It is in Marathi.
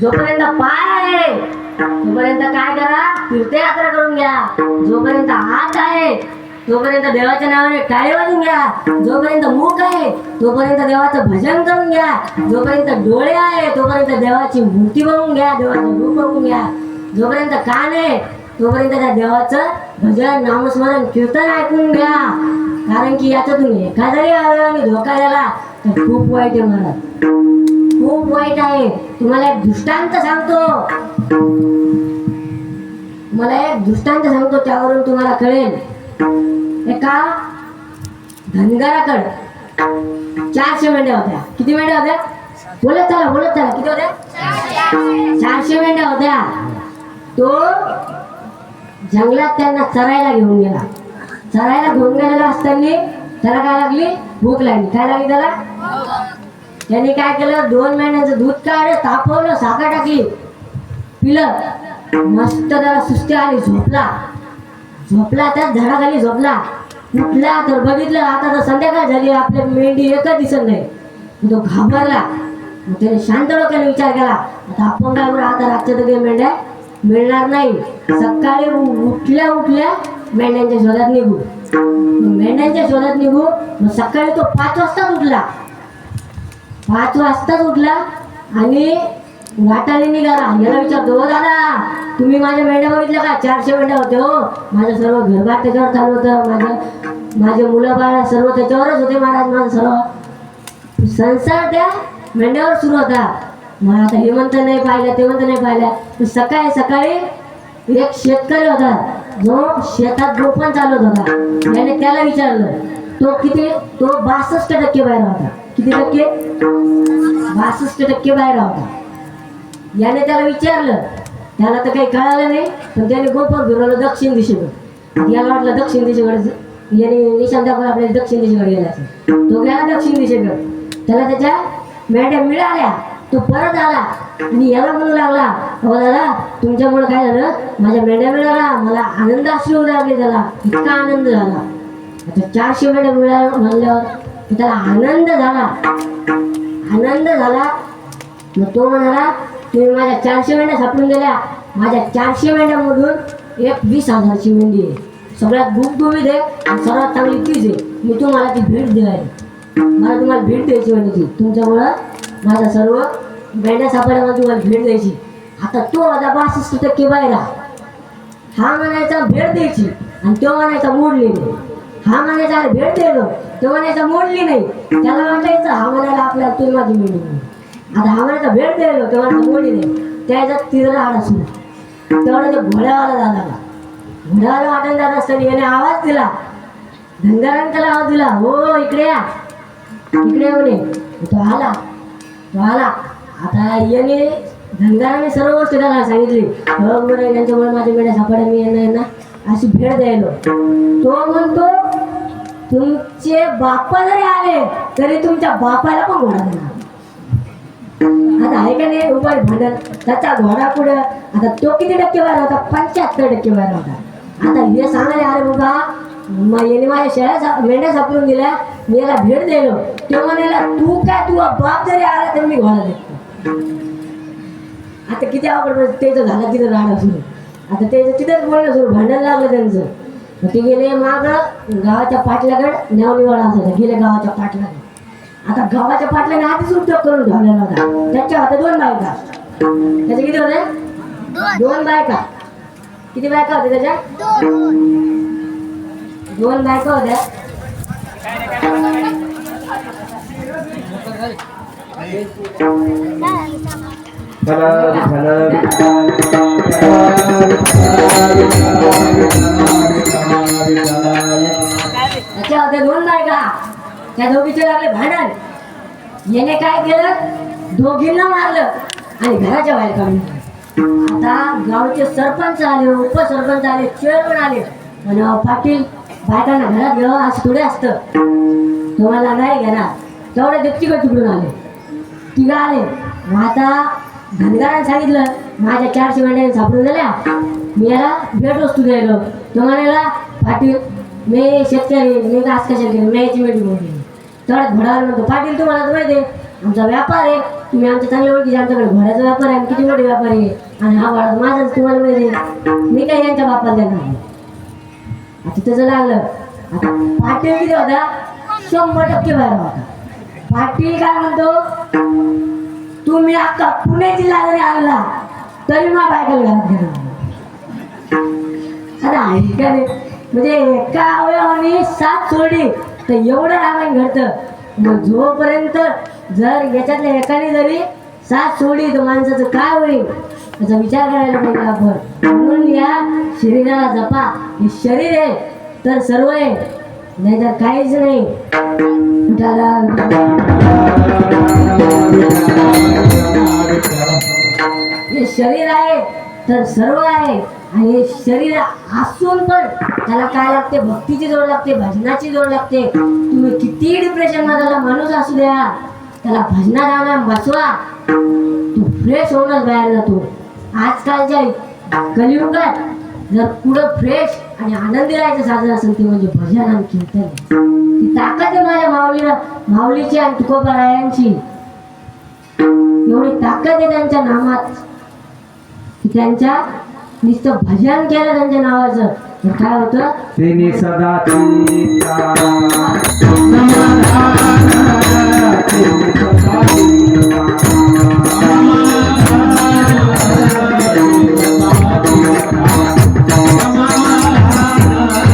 जोपर्यंत पाय आहे तोपर्यंत काय करा? तीर्थयात्रा करून घ्या. जोपर्यंत हात आहे तोपर्यंत देवाच्या नावाने टाळे वाजून घ्या. जोपर्यंत मुख आहे तोपर्यंत देवाचं भजन करून घ्या. जोपर्यंत डोळे आहे तोपर्यंत देवाची मूर्ती बघून घ्या देवाचं रूप बघून घ्या. जोपर्यंत कान आहे तोपर्यंत त्या देवाचं भजन नामस्मरण कीर्तन ऐकून घ्या. कारण की याच्यातून एखादाही अवयवाने धोका झाला तर खूप वाईट आहे महाराज खूप वाईट आहे. तुम्हाला एक दृष्टांत सांगतो. मला एक दृष्टांत सांगतो त्यावरून तुम्हाला कळेल. एका धनगराकडे. चारशे मेंढ्या होत्या. किती मेंढ्या होत्या? बोलत चला बोलत चला. किती होत्या? चारशे मेंढ्या होत्या. तो जंगलात त्यांना चरायला घेऊन गेला. चरायला घेऊन गेलेला असताना त्याला काय लागली? भूक लागली. काय लागली त्याला? त्यांनी काय केलं? दोन महिन्याचं दूध काढलं तापवलं साखर टाकली. पिलं. मस्त त्याला सुस्ती आली झोपला. झोपला त्याच झाडाखाली झोपला. उठला तर बघितलं आता तर संध्याकाळ झाली आपल्या मेंढी एकच दिसत नाही. तो घाबरला. मग त्याने शांत डोक्याने विचार केला आता आपण काय करू आता रातच्या तर काही मेंढ्या मिळणार नाही. सकाळी उठल्या उठल्या मेंढ्यांच्या शोधात निघू. मेंढ्यांच्या शोधात निघू मग सकाळी तो पाच वाजताच उठला. पाच वाजताच उठला आणि वाटाने निघाला याला विचारतो हो दादा तुम्ही माझ्या मेंढ्या बघितल्या का? चारशे मेंढ्या होते हो. माझं सर्व घरबार त्याच्यावर चालू होतं. माझं माझे मुलं बाळ सर्व त्याच्यावरच होते महाराज. माझं सर्व संसार त्या मेंढ्यावर सुरू होता. मग आता हे म्हणतं नाही पाहिलं ते म्हणतं नाही पाहिलं. सकाळी सकाळी एक शेतकरी होता. जो शेतात रोपण चालवत होता. त्याने त्याला विचारलं तो किती तो बासष्ट टक्के बाहेर होता. किती टक्के? बासष्ट टक्के बाहेर होता. याने त्याला विचारलं. त्याला तर काही कळालं नाही पण त्याने गोपर फिरवलं दक्षिण दिशेकडे. याला वाटलं दक्षिण दिशेकडे याने निशांत दाखवलं आपल्याला दक्षिण दिशेकडे गेला तो गेला दक्षिण दिशेकडे. त्याला त्याच्या मेंढ्या मिळाल्या. तो परत आला आणि याला म्हणू लागला हो दादा तुमच्यामुळे काय झालं? माझ्या मेंढ्या मिळाला मला आनंद अश्रू लागले त्याला. इतका आनंद झाला. आता चारशे मेंढ्या मिळाल्या म्हणल्यावर त्याला आनंद झाला. आनंद झाला. मग तो म्हणाला तुम्ही माझ्या चारशे मेंढ्या सापडून गेल्या. माझ्या चारशे मेंढ्यामधून एक वीस हजारची मेंढी आहे. सगळ्यात गुपगुबीत आहे आणि सर्वात चांगली तीच आहे. मी तुम्हाला ती भेट द्यायला मला तुम्हाला भेट द्यायची म्हणजे तुमच्यामुळं माझा सर्व मेंढ्या सापड्यामध्ये तुम्हाला भेट द्यायची. आता तो आता बासष्ट टक्के बाहेर हा म्हणायचा भेट द्यायची आणि तो म्हणायचा मोडली नाही. हा म्हणायचा अरे भेट द्यायलो तो म्हणायचा मोडली नाही. त्याला वाटायचं हा म्हणायला आपल्याला तुम्ही माझी मिळली नाही आता हा भेट द्यायलो तेव्हा म्हणायचा मोडली नाही त्याच्यात तिथं आड असू तेवढा ते घोड्यावाला झाला घोड्यावाला वाटायला दादा असताना याने आवाज दिला. धनगराने त्याला आवाज दिला हो इकडे या. इकडे म्हणे तो आला. तो आला. आता याने धंगाराने सर्व गोष्टी त्याला सांगितली. हो बरं यांच्यामुळे माझ्या मेढ्या सापड्या मी यांना यांना अशी भेट द्यायलो. तो म्हणतो तुमचे बाप्पा जरी आले तरी तुमच्या बापाला पण घोडा देणार. आता आहे का नाही उपाय भांडण त्याचा घोडा पुढं आता तो किती टक्के बाहेर होता? पंच्याहत्तर टक्के बाहेर होता. आता हे सांगायला अरे बाबा मग याने माझ्या शेळ्या मेंढ्या सापडून दिल्या मी याला भेट दिलो तो म्हणाला तू काय तू बाप जरी आला तर मी घोडा देतो आता किती आवड त्याचं झालं तिथं राहणं सुरू. आता त्याचं तिथंच बोलणं सुरू भांडण लागलं त्यांचं. मग ते गेले माग गावाच्या पाटल्याकडे नेवणीवाडा असायचा गेले गावाच्या पाटल्याकडे आता गावाच्या पाटल्याने आधीच उद्योग करून ठेवलेला होता. त्याच्या हातात दोन बायका. त्याचे किती होते? दोन बायका. किती बायका होत्या त्याच्या? दोन बायका होत्या. त्याच्या होत्या दोन बायका. त्या दोघीचे लागले भांडण. याने काय केलं? दोघींना मारलं आणि घराच्या बाहेर काढून आता गावचे सरपंच आले उपसरपंच आले चेअरमन आले. आणि पाटील बायकांना घरात घ्यावं असं थोडे असतं. तुम्हाला नाही घेणार. तेवढे व्यक्तिगत तिकडून आले. तिघं आले. मग आता धनगराने सांगितलं माझ्या चारशे मेंढ्या सापडून झाल्या मी याला भेट वस्तू द्यायलो. तो म्हणाला पाटील मी शेतकरी मी का कशाला केलं मी याची मेंढी मोठी तेवढ्यात घोडावर म्हणतो पाटील तुम्हाला तर माहिती आहे आमचा व्यापार आहे. तुम्ही आमच्या चांगल्या ओळखीचे आमच्याकडे घोड्याचा व्यापार आहे किती मोठे व्यापारी आहे. आणि हा वाढ माझाच तुम्हाला माहिती आहे. मी काही यांच्या बापाला देणार नाही आता त्याचं लागलं आता पाटील किती होता? शंभर टक्के बाहेर होता. पाटील काय म्हणतो? तुम्ही अख्खा पुणे जिल्हा जरी आणला तरी मग बायकल घरात घेणार अरे ऐका रे म्हणजे एका अवयवाने सात सोडली तर एवढं रामायण घडतं. मग जोपर्यंत जर याच्यातल्या एकाने जरी सात सोडली तर माणसाचं काय होईल? त्याचा विचार करायला पाहिजे आपण. म्हणून या शरीराला जपा. हे शरीर आहे तर सर्व आहे. नाहीतर काहीच नाही. हे शरीर आहे तर सर्व आहे. आणि शरीर असून पण त्याला काय लागते? भक्तीची जोड लागते भजनाची जोड लागते. तुम्ही किती डिप्रेशन मधला माणूस असू द्या. त्याला भजना आणा बसवा. तू फ्रेश होऊनच बाहेर जातो. आजकालच्या कलियुगात जर पुढं फ्रेश आणि आनंदी राहायचं साधन असेल ते म्हणजे भजन आणि कीर्तन. ती ताकद आहे माझ्या माऊलीला माऊलीची आणि तुकोबारायांची. एवढी ताकद आहे त्यांच्या नामात. की त्यांच्या नुसतं भजन केलं त्यांच्या नावाचं. काय होतं? तिने सदा